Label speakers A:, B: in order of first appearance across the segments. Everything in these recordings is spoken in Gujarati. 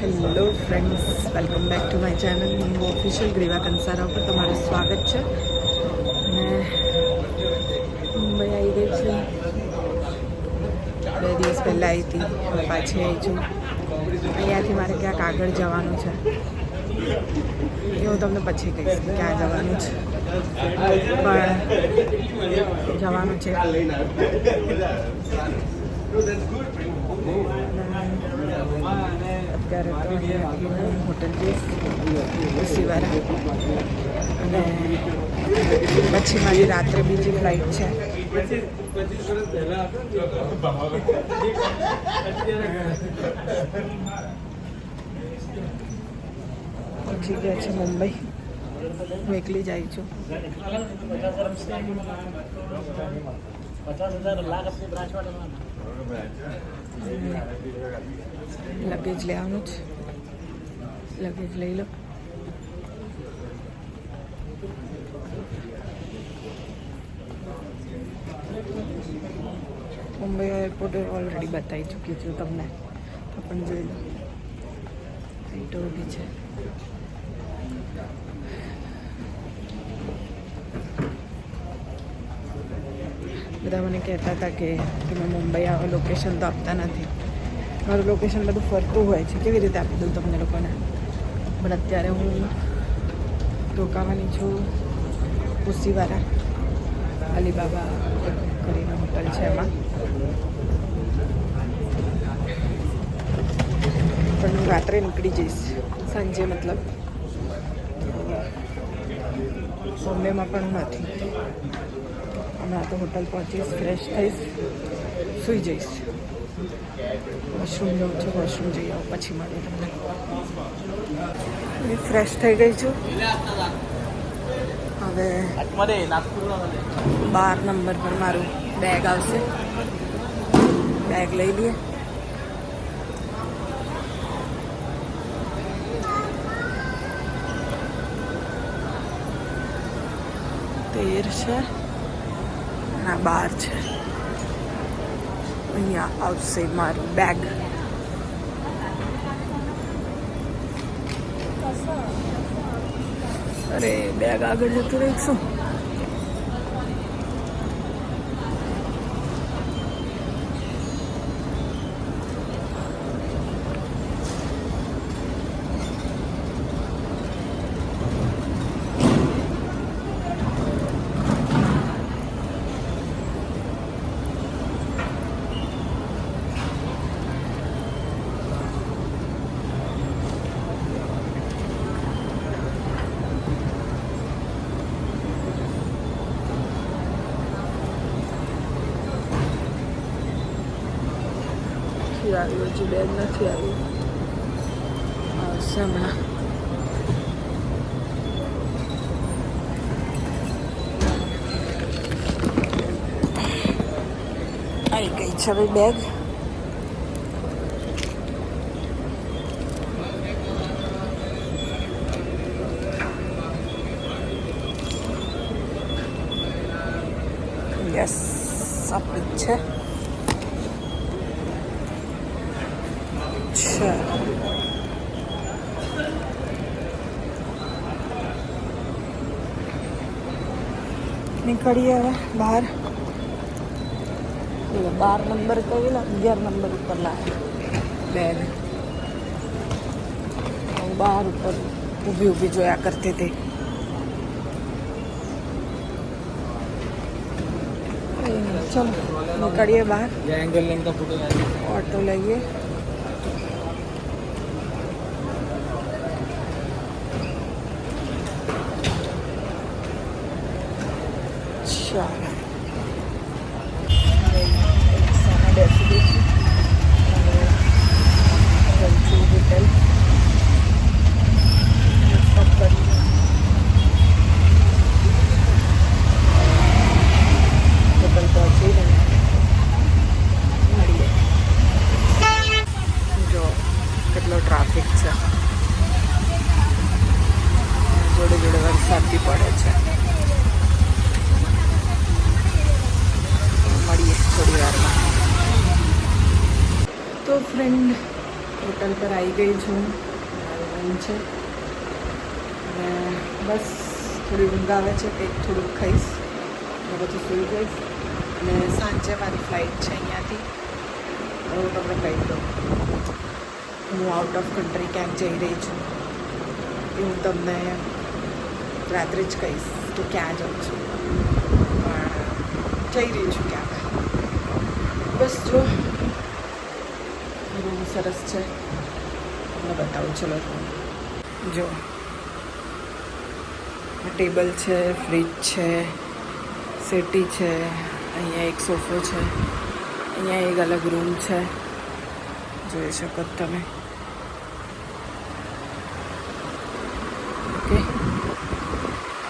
A: Hello friends welcome back to my channel હું ઓફિશિયલ ગ્રીવા કંસારા ઉપર તમારું સ્વાગત છે. અને મુંબઈ આવી ગઈ છે. બે દિવસ પહેલાં આવી હતી હવે પાછી આવી છું. અહીંયાથી મારે ક્યાંક આગળ જવાનું છે. એ હું તમને પછી કહીશ કે ક્યાં જવાનું છે. પણ જવાનું છે. અત્યારે તો અહીંયાથી હું હોટલ જઈશ ઉસીવારા અને પછી મારી રાત્રે બીજી ફ્લાઇટ છે પહોંચી ગયા છે મુંબઈ હું એકલી જ આવી છું
B: પચાસ હજાર લાખ આપની બ્રાન્ચ માટે
A: લગેજ લેવાનું છે લગેજ લઈ લો મુંબઈ એરપોર્ટ ઓલરેડી બતાવી ચૂકી છું તમને પણ જોઈ લો સીટો ઊભી છે બધા મને કહેતા હતા કે તમે મુંબઈ આવો લોકેશન તો આપતા નથી. મારું લોકેશન બધું ફરતું હોય છે. કેવી રીતે આપી દઉં તમને લોકોને? પણ અત્યારે હું રોકાવાની છું. ઉસીવારા, અલીબાબા કરીને હોટલ છે એમાં. પણ હું રાત્રે નીકળી જઈશ. સાંજે મતલબ. બોમ્બેમાં પણ નથી. હમણાં તો હોટલ પહોંચીશ ફ્રેશ થઈશ, સૂઈ જઈશ. વોશરૂમ જવું છું, વોશરૂમ જઈ આવું, પછી મળું તમને. ફ્રેશ થઈ ગઈ છું. હવે બાર નંબર પર મારું બેગ આવશે. બેગ લઈ લઈએ. તેર છે. ના બાર છે. અહીંયા આવશે મારું બેગ અરે બેગ આગળ જતું રહી શું આવ્યું હજી બેગ નથી આવ્યું. આવશે હમણાં. આવી ગઈ છે હવે બેગ. અચ્છા નીકળીએ હવે બહાર એટલે બાર નંબર કહેલા અગિયાર નંબર ઉપર લાવે બેગ હું બહાર ઉપર ઊભી ઊભી જોયા કરતી હતી ચલો નીકળીએ બહાર
B: या एंगल
A: sure. ફ્રેન્ડ હોટલ પર આવી ગઈ છું. રૂમ છે. અને બસ થોડી ઊંઘ આવે છે કંઈક થોડુંક ખાઈશ. અને પછી સુઈ જઈશ અને સાંજે મારી ફ્લાઇટ છે અહીંયાથી. હું તમને કહી દઉં. હું આઉટ ઓફ કન્ટ્રી ક્યાંક જઈ રહી છું. એ હું તમને રાત્રે જ કહીશ કે ક્યાં જાઉં છું. પણ જઈ રહી છું ક્યાંક. બસ જો સરસ છે. તમને બતાવું, ચલો. જો. આ ટેબલ છે, ફ્રીજ છે, સેટી છે, અહીંયા એક સોફો છે, અહીંયા એક અલગ રૂમ છે. જોઈ શકો છો તમે. ઓકે.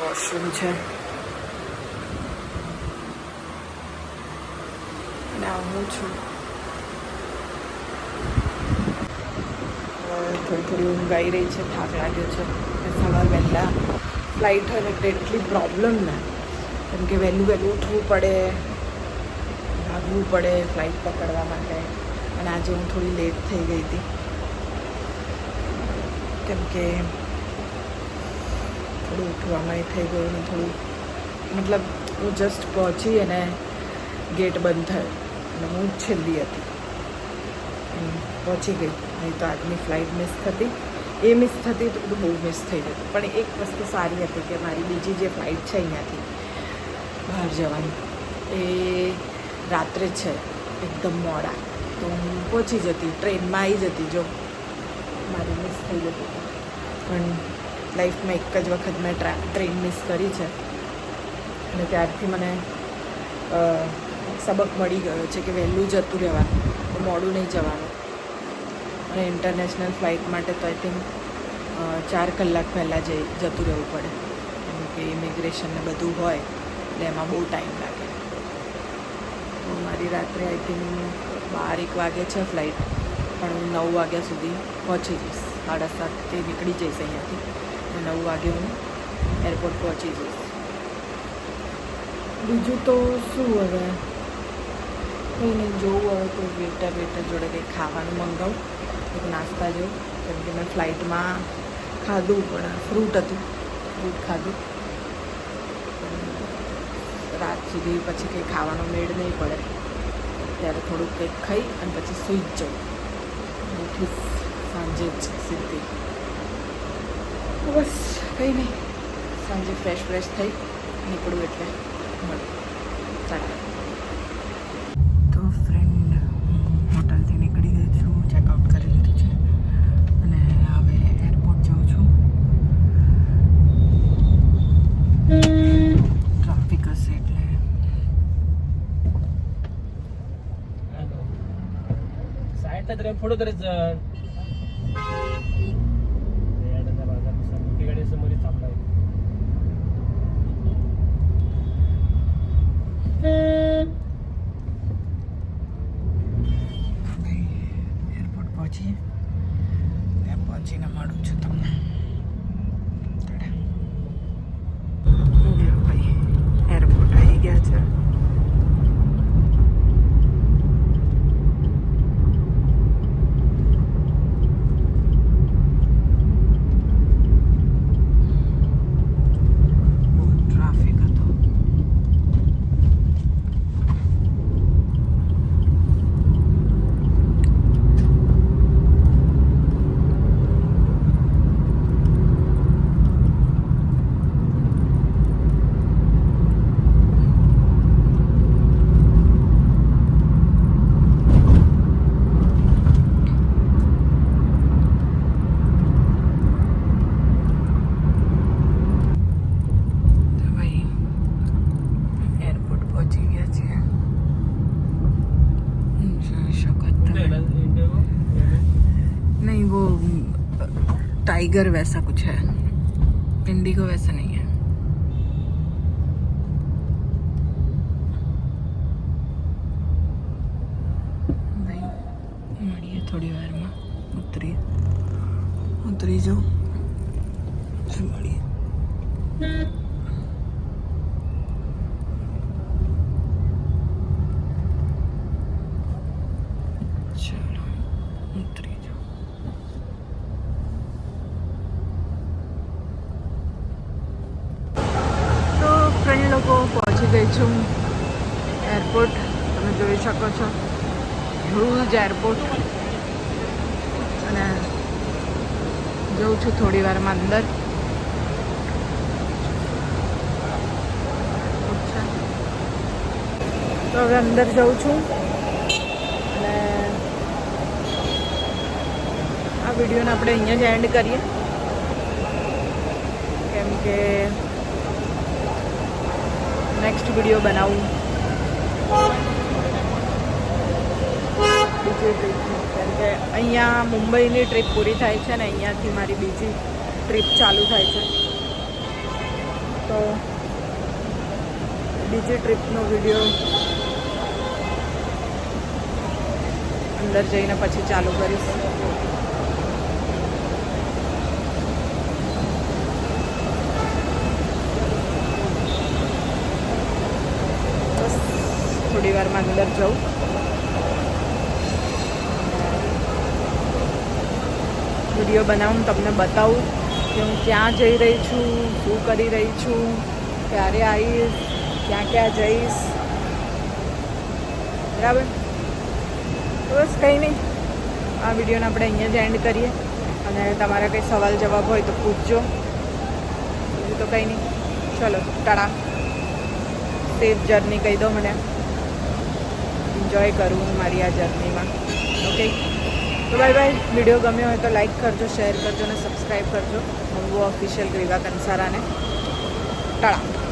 A: વોશરૂમ છે. અને આ હું છું હવે થોડી થોડી ઊંઘ આવી રહી છે, થાક લાગ્યો છે. સવાર વહેલા ફ્લાઇટ હોય એટલે એટલી પ્રોબ્લેમ ને. કેમ કે વહેલું વહેલું ઉઠવું પડે, ભાગવું પડે ફ્લાઇટ પકડવા માટે. અને આજે હું થોડી લેટ થઈ ગઈ હતી. કેમ કે થોડું ઉઠવામાં એ થઈ ગયું ને થોડું, મતલબ હું જસ્ટ પહોંચી અને ગેટ બંધ થયો. અને હું છેલ્લી હતી. પહોંચી ગઈ. નહીં તો આજની ફ્લાઇટ મિસ થતી. એ મિસ થતી તો બધું બહુ મિસ થઈ જતું. પણ એક વસ્તુ સારી હતી કે મારી બીજી જે ફ્લાઇટ છે અહીંયાથી, બહાર જવાની. એ રાત્રે છે, એકદમ મોડા. તો હું પહોંચી જતી, ટ્રેનમાં આવી જતી જો. મારી મિસ થઈ જતી. પણ લાઈફમાં એક જ વખત મેં ટ્રા ટ્રેન મિસ કરી છે. અને ત્યારથી મને સબક મળી ગયો છે કે વહેલું જતું રહેવાનું. મોડું નહીં જવાનું. અને ઇન્ટરનેશનલ ફ્લાઇટ માટે તો આઈ થિંક ચાર કલાક પહેલાં જઈ, જતું રહેવું પડે. કેમ કે ઇમિગ્રેશન ને બધું હોય, એટલે એમાં બહુ ટાઈમ લાગે. તો મારી રાત્રે આઈ થિંક બાર, એક વાગે છે ફ્લાઇટ પણ હું નવ વાગ્યા સુધી પહોંચી જઈશ. સાડા સાતથી નીકળી જઈશ અહીંયાથી. નવ વાગે હું એરપોર્ટ પહોંચી જઈશ. બીજું તો શું હવે? કંઈ જોવું હવે કોઈ વેટર વેટર જોડે કંઈક ખાવાનું મંગાવું. એક નાસ્તા જેવું કેમ કે મેં ફ્લાઇટમાં ખાધું પણ ફ્રૂટ હતું ફ્રૂટ ખાધું. રાત સુધી પછી કંઈ ખાવાનો મેળ નહીં પડે. ત્યારે થોડુંક કંઈક ખાઈ અને પછી સૂઈ જ જાઉં. ઉઠીશ સાંજે જ સીધી. બસ, કંઈ નહીં. સાંજે ફ્રેશ ફ્રેશ થઈ નીકળું એટલે મળું ચાલો.
B: मोठी गाडी समोरच थांबलाय
A: એરપોર્ટ પહોંચીએ ત્યાં પહોંચીને મળું છું તમને તડે. જો ભાઈ એરપોર્ટ આવી ગયા છે टाइगर वैसा कुछ है। इंडिगो वैसा नहीं है। भाई मड़िए थोड़ी बार में। उतरी उतरी जाओ। मड़िए છું. એરપોર્ટ તમે જોઈ શકો છો. ભુજ એરપોર્ટ અને જઉં છું થોડી વારમાં અંદર. તો હવે અંદર જઉં છું. અને આ વિડીયોને આપણે અહીંયા જ એન્ડ કરીએ. કેમ કે નેક્સ્ટ વીડિયો બનાવું. બીજી ટ્રીપની કેમ કે અહીંયા મુંબઈની ટ્રીપ પૂરી થાય છે ને અહીંયાથી મારી બીજી ટ્રીપ ચાલુ થાય છે. તો બીજી ટ્રીપનો વીડિયો અંદર જઈને પછી ચાલુ કરીશ બસ થોડી વારમાં અંદર જાઉં. વીડિયો બનાવું તમને બતાવું કે હું ક્યાં જઈ રહી છું, શું કરી રહી છું, ક્યારે આવીશ, ક્યાં ક્યાં જઈશ. બરાબર? બસ કંઈ નહીં. આ વિડીયોને આપણે અહીંયા જ એન્ડ કરીએ. અને તમારા કંઈ સવાલ જવાબ હોય તો પૂછજો. બીજું તો કંઈ નહીં. ચલો ટાટા સેફ જર્ની કહી દો મને. એન્જોય કરું મારી આ જર્નીમાં ઓકે તો બાય બાય વીડિયો ગમ્યો હોય તો લાઇક કરજો શેર કરજો અને સબસ્ક્રાઈબ કરજો. હું ઓફિશિયલ ગ્રીવા કંસારાને. ટાળા.